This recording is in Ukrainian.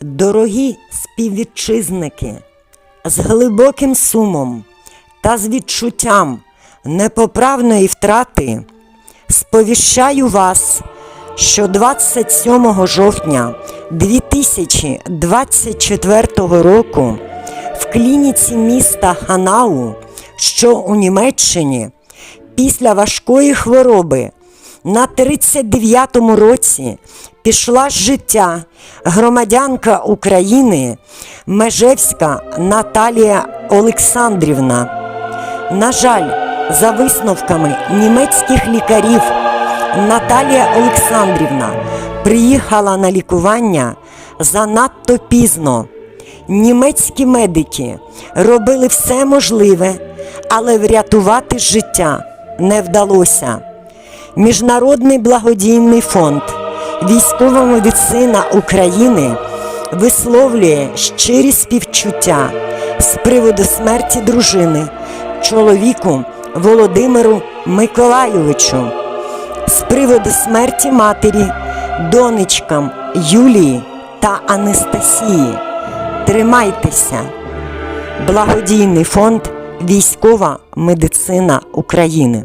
Дорогі співвітчизники, з глибоким сумом та з відчуттям непоправної втрати сповіщаю вас, що 27 жовтня 2024 року в клініці міста Ханау, що у Німеччині, після важкої хвороби на 39-му році пішла з життя громадянка України Межевська Наталія Олександрівна. На жаль, за висновками німецьких лікарів, Наталія Олександрівна приїхала на лікування занадто пізно. Німецькі медики робили все можливе, але врятувати життя не вдалося. Міжнародний благодійний фонд Військова медицина України висловлює щирі співчуття з приводу смерті дружини, чоловіку Володимиру Миколайовичу, з приводу смерті матері, донечкам Юлії та Анастасії. Тримайтеся! Благодійний фонд Військова медицина України.